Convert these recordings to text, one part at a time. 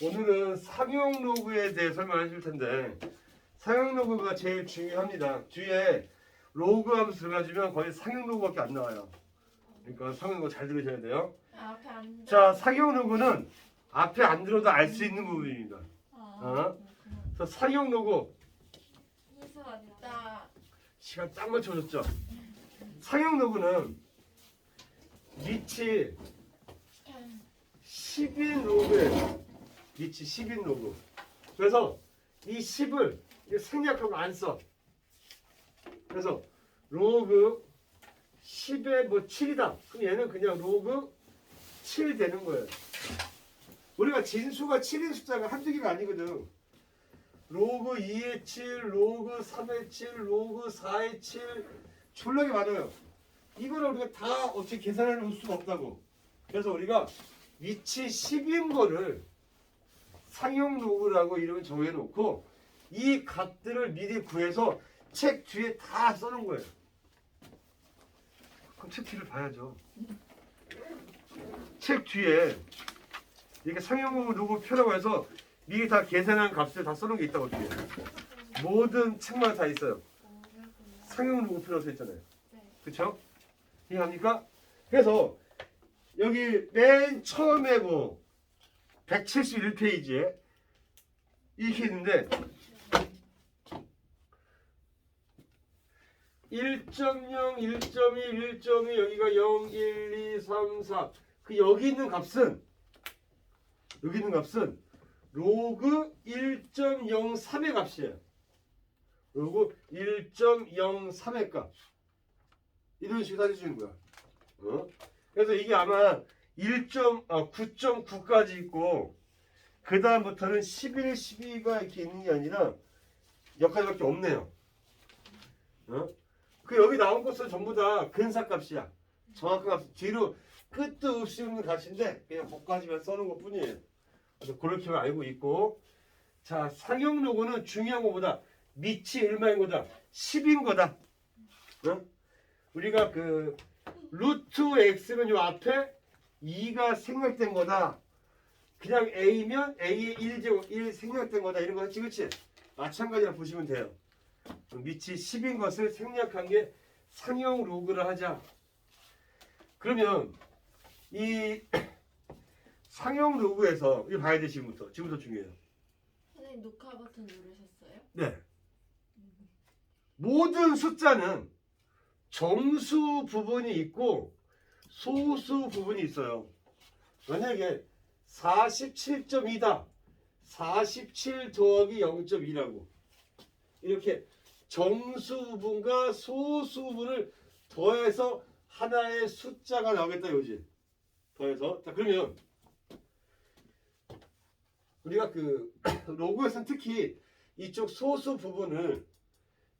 오늘은 상용 로그에 대해 설명해 줄 텐데 상용 로그가 제일 중요합니다. 뒤에 로그 하면서 들어가주면 거의 상용 로그밖에 안 나와요. 그러니까 상용 로그 잘 들으셔야 돼요. 아, 앞에 안 자, 상용 로그는 앞에 안 들어도 알 수 있는 부분입니다. 아, 어? 상용 로그 왔다. 시간 딱 맞춰줬죠. 상용 로그는 위치 10인 로그예요. 위치 10인 로그. 그래서 이 10을 생략하고 안 써. 그래서 로그 10에 뭐 7이다. 그럼 얘는 그냥 로그 7 되는 거예요. 우리가 진수가 7인 숫자가 한두 개가 아니거든. 로그 2의 7, 로그 3의 7, 로그 4의 7 졸라게 많아요. 이거를 우리가 다 어떻게 계산해 놓을 수가 없다고. 그래서 우리가 위치 10인 거를 상용 로그라고 이름을 정해놓고 이 값들을 미리 구해서 책 뒤에 다 써놓은 거예요. 그럼 책 뒤를 봐야죠. 책 뒤에 이렇게 상용 로그 표라고 해서 미리 다 계산한 값을 다 써놓은 게 있다고 뒤에. 모든 책마다 다 있어요. 상용 로그 표라고 써 있잖아요. 네. 그쵸? 이해합니까? 그래서 여기 맨 처음에 뭐 171페이지에 이렇게 있는데 1.0, 1.1, 1.2 여기가 0, 1, 2, 3, 4. 그 여기 있는 값은 여기 있는 값은 로그 1.03의 값이에요. 로그 1.03의 값. 이런 식으로 따져주는 거야. 어? 그래서 이게 아마 1.9.9까지 있고 그 다음부터는 11, 12가 이렇게 있는 게 아니라 여기까지밖에 없네요. 어? 그 여기 나온 것은 전부 다 근사값이야. 정확한 값. 뒤로 끝도 없이 없는 값인데 그냥 거기까지만 써놓은 것 뿐이에요. 그래서 그렇게 알고 있고 자 상용 로고는 중요한 것보다 밑이 얼마인 거다? 10인 거다. 어? 우리가 그 루트 x는 요 앞에 2가 생략된 거다. 그냥 a면 a의 1제곱 1 생략된 거다 이런 거 했지 그치? 마찬가지로 보시면 돼요. 밑이 10인 것을 생략한 게 상용 로그를 하자. 그러면 이 상용 로그에서 이거 봐야 돼 지금부터. 지금부터 중요해요. 선생님 녹화 버튼 누르셨어요? 네. 모든 숫자는 정수 부분이 있고 소수 부분이 있어요. 만약에 47.2다. 47 더하기 0.2라고. 이렇게 정수 부분과 소수 부분을 더해서 하나의 숫자가 나오겠다 이거지. 더해서. 자, 그러면 우리가 그 로그에서는 특히 이쪽 소수 부분을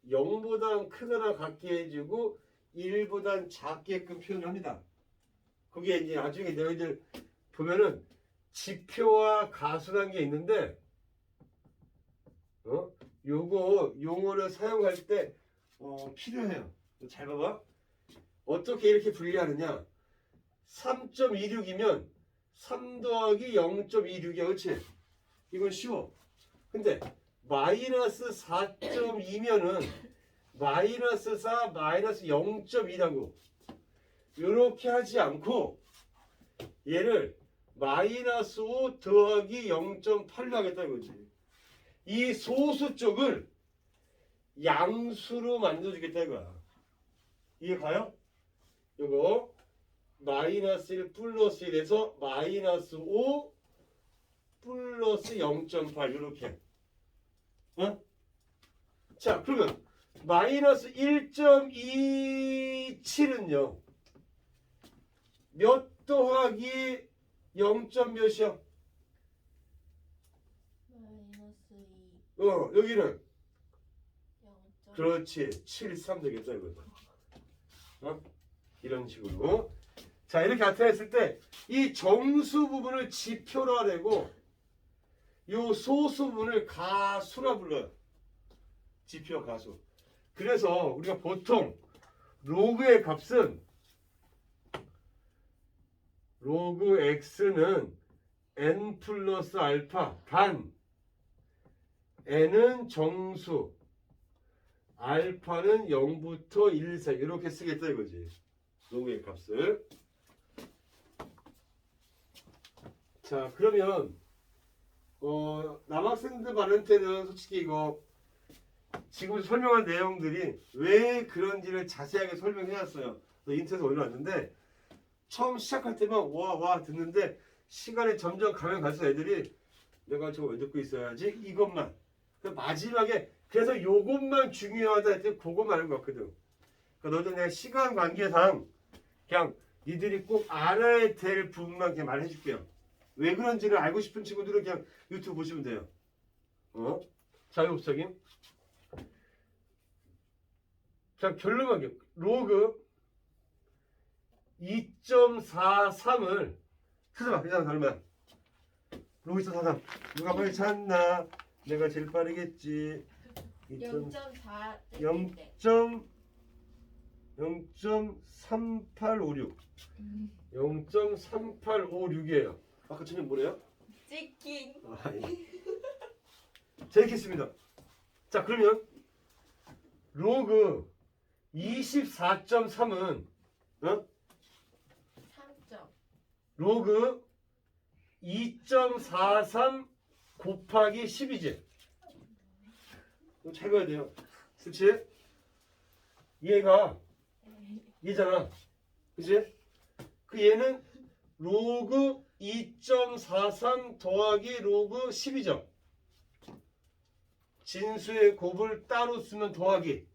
0보다 크거나 같게 해주고 1보다 작게끔 표현합니다. 그게 이제 나중에 너희들 보면은 지표와 가수라는 게 있는데 어? 요거 용어를 사용할 때 어, 필요해요. 잘 봐봐. 어떻게 이렇게 분리하느냐? 3.26이면 3 더하기 0.26이야, 그렇지? 이건 쉬워. 근데 마이너스 4.2면은 마이너스 4 마이너스 0.2라고 이렇게 하지 않고 얘를 마이너스 5 더하기 0.8로 하겠다 이거지 이 소수 쪽을 양수로 만들어주겠다 이거야 이해 가요? 요거 마이너스 1 플러스 1에서 마이너스 5 플러스 0.8 이렇게 어? 자 그러면 마이너스 1.27은요 몇 더하기 0. 몇이야? 마이너스 2 어 여기는 0. 그렇지 7, 3 되겠다 이거죠 어? 이런 식으로 자 이렇게 나타냈을 때 이 정수 부분을 지표로 하려고 요 소수 부분을 가수라 불러요 지표 가수 그래서 우리가 보통 로그의 값은 로그 x는 n 플러스 알파 단 n은 정수 알파는 0부터 1 사이. 이렇게 쓰겠다 이거지. 로그의 값을. 자 그러면 어 남학생들 말한테는 솔직히 이거 지금 설명한 내용들이 왜 그런지를 자세하게 설명해놨어요. 인터넷에 올려놨는데 처음 시작할 때만 와 와 듣는데 시간이 점점 가면 갈수록 애들이 내가 저거 왜 듣고 있어야지? 이것만. 그 마지막에 그래서 요것만 중요하다 했더니 그것만 알고 왔거든. 그러니까 너도 내가 시간 관계상 그냥 니들이 꼭 알아야 될 부분만 그냥 말해줄게요. 왜 그런지를 알고 싶은 친구들은 그냥 유튜브 보시면 돼요. 어? 자유법석임 자 결론만 기 로그 2.43을 찾아봐 그냥 얼마야 로그 2.43 누가 빨리 찾나 내가 제일 빠르겠지 2.43 0.4 0. 0.3856 0.3856이에요 아까 전에 뭐래요? 치킨 아, 예. 재밌겠습니다 자 그러면 로그 24.3은 어? 3점 로그 2.43 곱하기 10이지 이거 잘 봐야 돼요 그치? 얘가 얘잖아 그치? 그 얘는 로그 2.43 더하기 로그 10이죠 진수의 곱을 따로 쓰면 더하기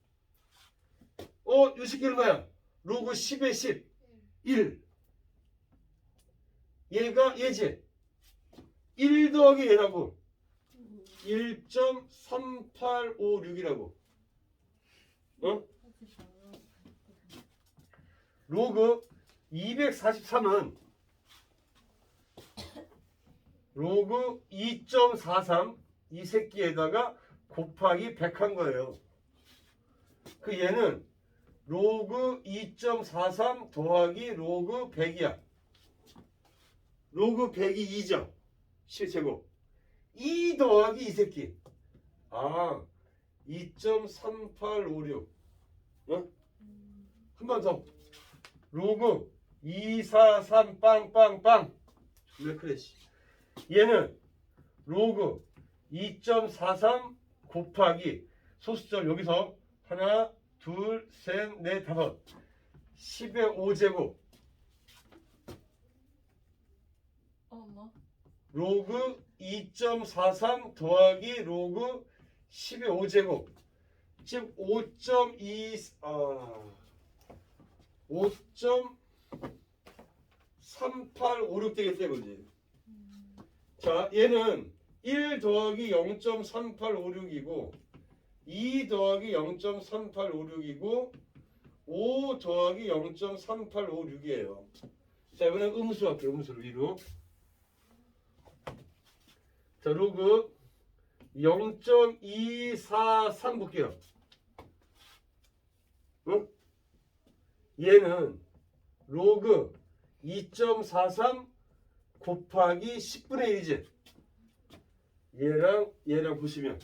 어? 요 새끼 얼마야? 로그 10에 10 1 얘가 얘지 1 더하기 얘라고 1.3856이라고 어? 로그 243은 로그 2.43 이 새끼에다가 곱하기 100한 거예요. 그 얘는 로그 2.43 더하기 로그 100이야. 로그 100이 2죠. 실제곱. 2 더하기 이 새끼. 아, 2.3856. 어? 한 번 더. 로그 243 빵빵빵. 씨. 얘는 로그 2.43 곱하기 소수점 여기서 하나, 둘, 셋, 넷, 다섯. 10의 5제곱. 어머 로그 2.43 더하기 로그 10의 5제곱. 즉 5.2 아, 5.3856 되겠어요 그지? 자 얘는 1 더하기 0.3856이고 2 더하기 0.3856이고 5 더하기 0.3856이에요. 자 이번엔 음수 할게요 음수로 위로 자, 로그 0.243 볼게요. 응? 얘는 로그 2.43 곱하기 10분의 1이지. 얘랑 얘랑 보시면.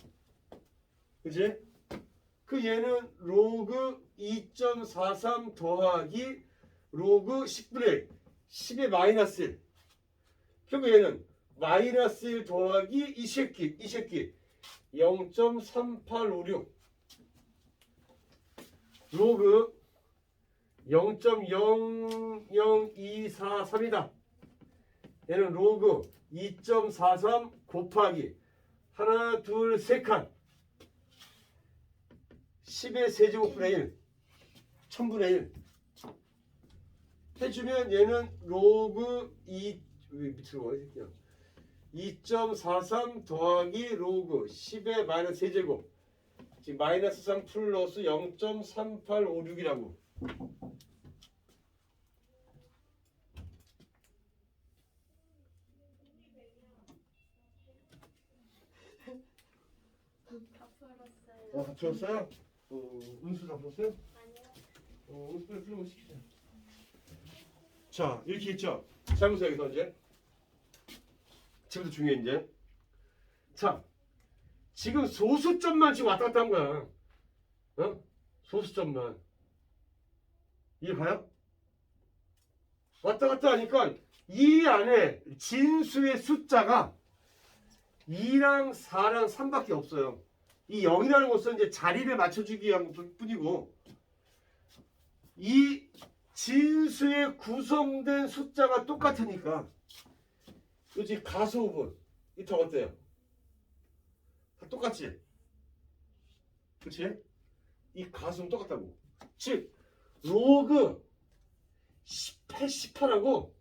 그지? 그 얘는 로그 2.43 더하기 로그 10분의 1. 10의 마이너스 1. 결국 얘는 마이너스 1 더하기 이 새끼 이 새끼. 0.3856 로그 0.00243이다. 얘는 로그 2.43 곱하기 하나 둘 세 칸. 10의 세제곱분의 1 1000분의 1 해주면 얘는 로그 2 왜 밑으로 와, 이 새끼야. 2.43 더하기 로그 10의 마이너스 세제곱 지금 마이너스 3 플러스 0.3856이라고 다 풀었어요 어, 다 풀었어요? 어, 은수 다 풀었어요? 아니요 어, 은수 빨리 풀고 시키자 자, 이렇게 있죠? 잘못해요, 여기서 이제 지금부터 중요해 이제. 자, 지금 소수점만 지금 왔다 갔다 한 거야. 어? 소수점만. 이해 가요? 왔다 갔다 하니까 이 안에 진수의 숫자가 2랑 4랑 3밖에 없어요. 이 0이라는 것은 이제 자리를 맞춰주기 위한 뿐이고 이 진수에 구성된 숫자가 똑같으니까 그지 가수 부분 이다 어때요? 다 똑같지? 그치? 이 가수는 똑같다고 즉 로그 18, 18하고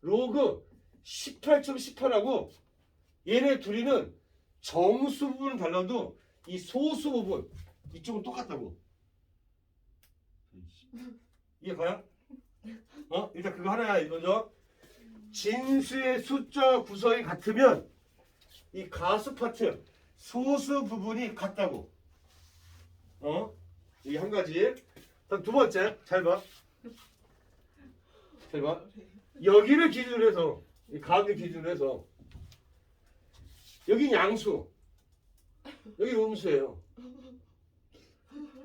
로그 18.18하고 얘네 둘이는 정수 부분은 달라도 이 소수 부분 이쪽은 똑같다고 이해 가요? 어? 일단 그거 하나야 이거죠 진수의 숫자 구성이 같으면 이 가수 파트 소수 부분이 같다고. 어? 이한 가지. 다음 두 번째 잘 봐. 잘 봐. 여기를 기준으로 해서 이 가운데 기준으로 해서. 여긴 양수. 여기 음수예요.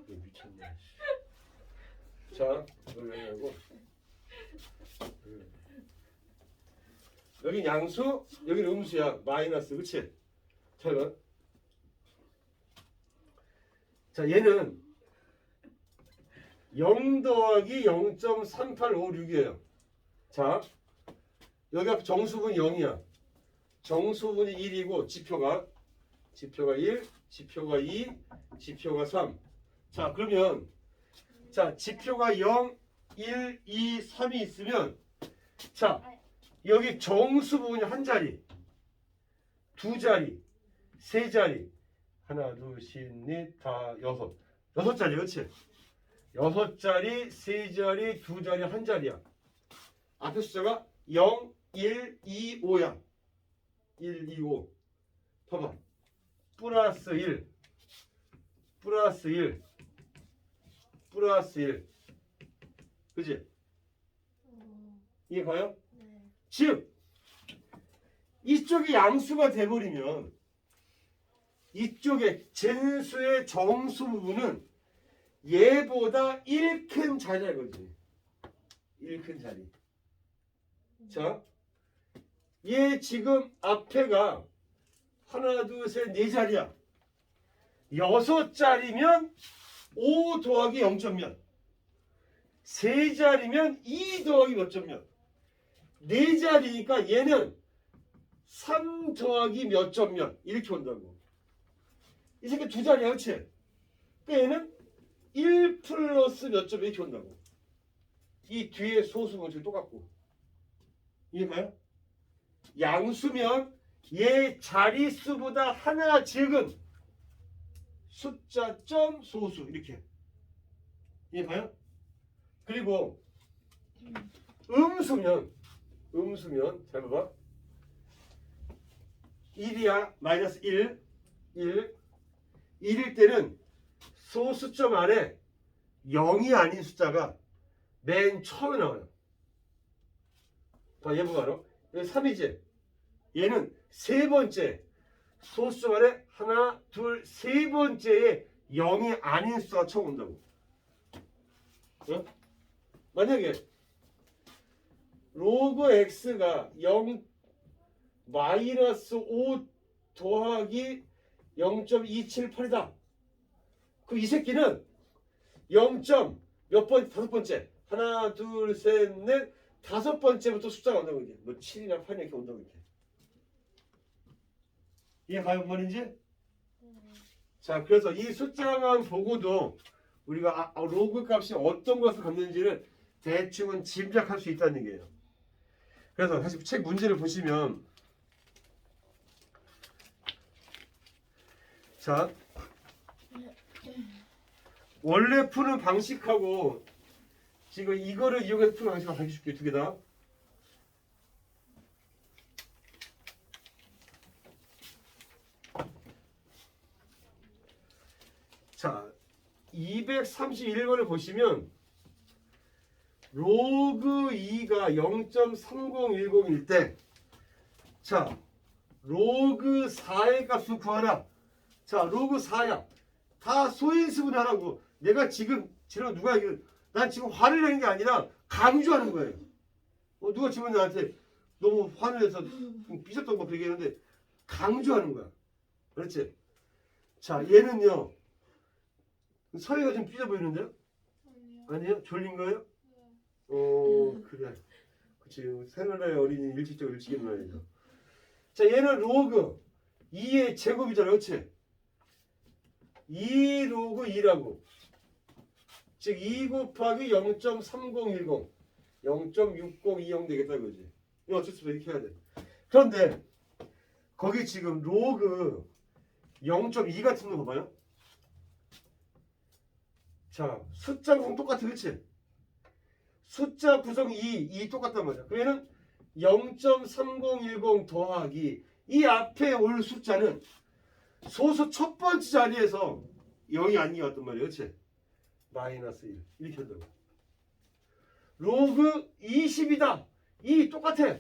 미쳤네 자 여기 하고 여긴 양수 여긴 음수야. 마이너스. 그치? 잘봐 자 얘는 0 더하기 0.3856이에요. 자 여기가 정수분 0이야. 정수분이 1이고 지표가 지표가 1 지표가 2 지표가 3 자 그러면 자 지표가 0 1 2 3이 있으면 자 여기 정수 부분이 한 자리 두 자리 세 자리. 하나 둘 셋 넷 다 여섯. 여섯 자리 그렇지 여섯 자리 세 자리 두 자리 한 자리야. 앞에 숫자가 0 1 2 5야. 1 2 5 봐봐. 플러스 1 플러스 1 플러스 1 그지 어, 이해 가요? 네. 즉 이쪽이 양수가 돼버리면 이쪽에 진수의 정수 부분은 얘보다 1큰 자리야 거지? 1큰 자리. 자, 얘 지금 앞에가 하나 둘 셋 네 자리야. 여섯 자리면 5 더하기 0점몇? 세 자리면 2 더하기 몇 점몇 네 자리니까 얘는 3 더하기 몇 점 몇 이렇게 온다고. 이 새끼 두 자리야, 그치? 그러니까 얘는 1 플러스 몇 점 이렇게 온다고. 이 뒤에 소수는 지금 똑같고. 이해가요? 양수면 얘 자리수보다 하나 적은 숫자 점 소수 이렇게. 이해가요? 그리고 음수면 음수면 잘 봐봐. 1이야 마이너스 1 1 1일 때는 소수점 안에 0이 아닌 숫자가 맨 처음에 나와요. 봐얘 보고 알아? 여기 3이지? 얘는 세 번째 소수점 안에 하나 둘 세 번째에 0이 아닌 숫자가 처음 온다고. 어? 만약에 로그 x가 0 마이너스 5 더하기 0.278이다. 그 이 새끼는 0. 몇 번, 다섯 번째. 하나, 둘, 셋, 넷, 다섯 번째부터 숫자가 온다고 이게. 뭐 7이나 8이나 이렇게 온다고 이렇게. 이해 가요, 뭔 말인지? 네. 자, 그래서 이 숫자만 보고도 우리가 아, 아, 로그 값이 어떤 것을 갖는지를 대충은 짐작할 수 있다는 얘기예요. 그래서 사실 책 문제를 보시면 자 원래 푸는 방식하고 지금 이거를 이용해서 푸는 방식을 가르쳐 줄게요 두 개 다. 자 231번을 보시면 로그 2가 0.3010일 때, 자, 로그 4의 값을 구하라. 자, 로그 4야. 다 소인수분 하라고. 내가 지금 지금 누가 이거 난 지금 화를 내는 게 아니라 강조하는 거예요. 어, 누가 지금 나한테 너무 화를 내서 좀 삐졌던 거 그렇게 했는데 강조하는 거야. 그렇지? 자, 얘는요. 서해가 좀 삐져 보이는데요? 아니요. 아니요? 졸린 거예요? 네. 어, 그래. 그치. 생일날 어린이 일찍적 일찍 일어나야죠. 자, 얘는 로그 2의 제곱이잖아. 그치? 2 로그 2라고. 즉, 2 곱하기 0.3010. 0.6020 되겠다, 그지? 이거 어쩔 수 없어. 이렇게 해야 돼. 그런데, 거기 지금 로그 0.2 같은 거 봐봐요. 자, 숫자 구성 똑같아, 그치? 숫자 구성 2, 2 똑같단 말이야. 그러면 0.3010 더하기 이 앞에 올 숫자는 소수 첫 번째 자리에서 0이 아닌 것 같단 말이야. 그치? 마이너스 1. 이렇게 한다고. 로그 20이다. 이 똑같아.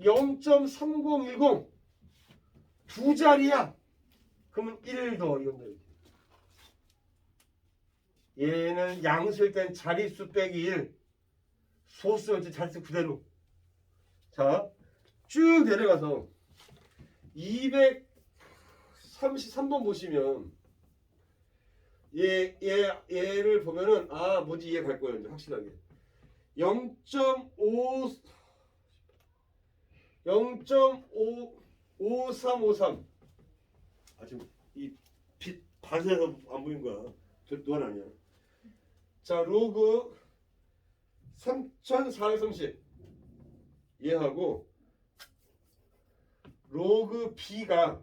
0.3010. 두 자리야. 그러면 1 더. 이건다. 얘는 양수일 땐 자릿수 빼기 1. 소수였지 자릿수 그대로. 자, 쭉 내려가서 233번 보시면 얘, 얘, 얘를 보면은 아 뭐지 이해 갈 거예요 이제 확실하게. 0.5 0.55353 아 지금 이빛 반사해서 안 보인 거야. 저 노안 아니야. 자 로그 3430 얘하고 로그 b가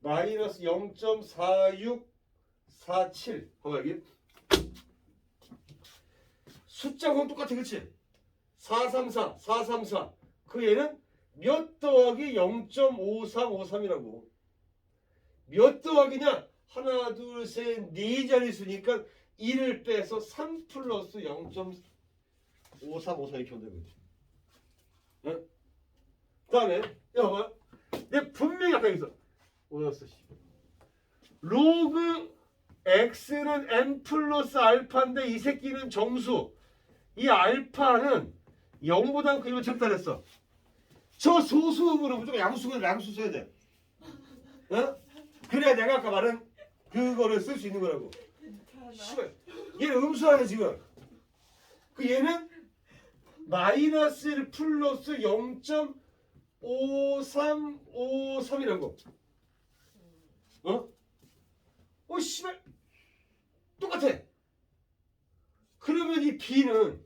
마이너스 0.4647 봐봐 여기. 숫자는 똑같아 그치? 434 434 그 얘는 몇 더하기 0.5353이라고. 몇 더하기냐? 하나 둘셋네 자릿수니까 1을 빼서 3 플러스 0.5353 이렇게 거지. 응? 그 다음에 이거 봐봐. 내 분명히 아까 여기서 어디갔어 씨. 로그 x는 n 플러스 알파인데 이 새끼는 정수. 이 알파는 0보다 크면 적다랬어. 저 소수음으로 무조건 양수는 양수 써야 돼. 어? 그래야 내가 아까 말한 그거를 쓸 수 있는 거라고. 씨발 얘는 음수하네 지금. 그 얘는 마이너스 1 플러스 0.5353이라고 어? 어 씨발. 똑같아. 그러면 이 B는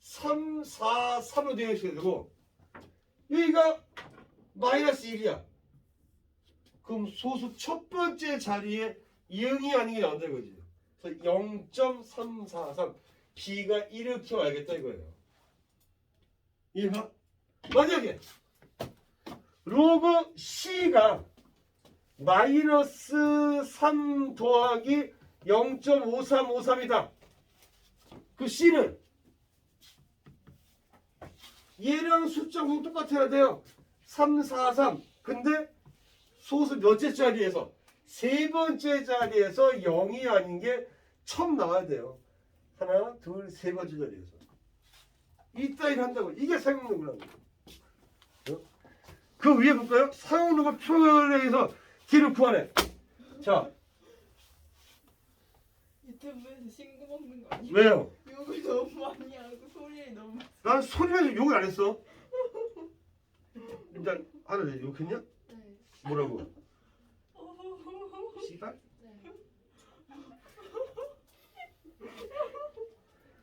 3, 4, 3로 되어 있어야 되고 여기가 마이너스 1이야. 그럼 소수 첫 번째 자리에 0이 아닌 게 나온다 이거지. 그래서 0.343 B가 이렇게 와야겠다 이거예요 이해가? 만약에 로그 C가 마이너스 3 더하기 0.5353이다. 그 C는 얘랑 숫자 구성 똑같아야 돼요. 3, 4, 3. 근데 소수 몇째 자리에서 세 번째 자리에서 0이 아닌 게 처음 나와야 돼요. 하나, 둘, 세 번째 자리에서. 이따위를 한다고. 이게 사용로그라고. 어? 그 위에 볼까요? 사용로그 표현에서 길을 구하래. 자, 유튜브에서 신고 먹는 거 아니야? 왜요? 욕을 너무 많이 하고 소리를 너무 난 소리내서 욕을 안 했어. 일단 하늘 욕했냐? 네. 뭐라고? 씨발?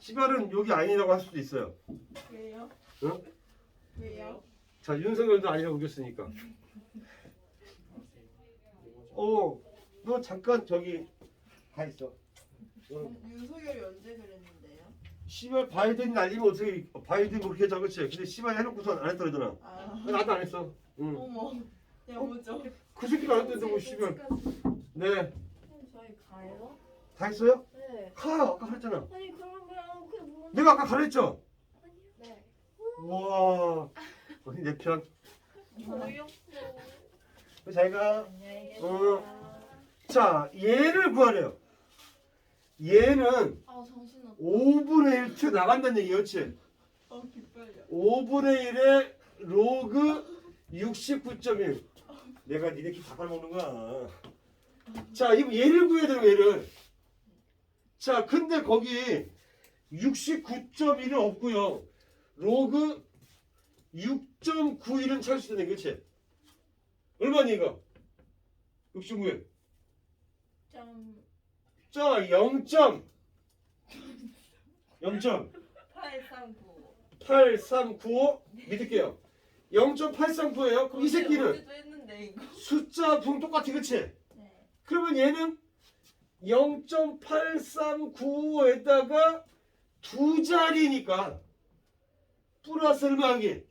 네. 씨발은 욕이 아니라고 할 수도 있어요. 왜요? 응? 왜요? 자, 윤석열도 아니라고 우겼으니까. 어, 너 잠깐 저기 가 있어. 어, 윤석열이 언제 그랬는데요? 씨발 바이든 날리면 어떻게 바이든 그렇게 하자 그치? 근데 씨발 해놓고서 안 했다 그러잖아. 아 나도 안 했어. 응. 어머 야무져 그 새끼도 안 했는데 뭐 씨발. 네. 저희 가요? 다 했어요? 네. 가 아까 그랬잖아. 아니 그런 거랑 그게 뭐? 내가 아까 가랬죠? 네. 와. 언니 내 편. 어이없어. 잘가. 안녕히 어. 계세요. 자, 얘를 구하래요. 얘는 아 정신없어. 5분의 1트 나간다는 얘기 그렇지? 어 기빨려. 5분의 1의 로그 69.1 내가 니네 키다 빨먹는 거야 자 이거 얘를 구해야 되는 얘를 자 근데 거기 69.1은 없고요 로그 6.91은 찾을 수 있다는 그치? 얼마니 이거? 69에 점 자 0. 0. 839. 8395 믿을게요 0.839예요 그럼 이 새끼는 했는데 이거. 숫자 붕 똑같이 그치? 네. 그러면 얘는 0.8395에다가 두 자리니까 플러스 얼마하기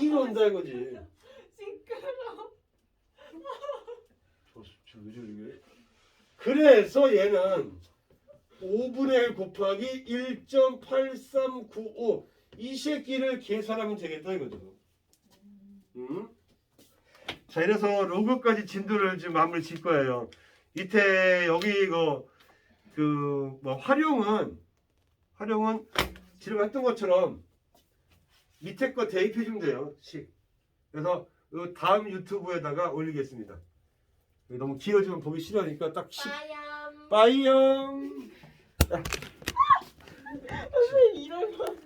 1 온다 이거지 시끄러. 저, 저, 왜 저래? 그래서 얘는 5분의 1 곱하기 1.8395 이 새끼를 계산하면 되겠다 이거죠 음? 자 이래서 로그까지 진도를 지금 마무리 질 거예요. 밑에 여기 이거 그뭐 활용은 활용은 지금 했던 것처럼 밑에 거 대입해 주면 돼요. 식. 그래서 요 다음 유튜브에다가 올리겠습니다. 너무 길어지면 보기 싫으니까 딱 식. 빠얌. 빠이영. 왜 이런 거?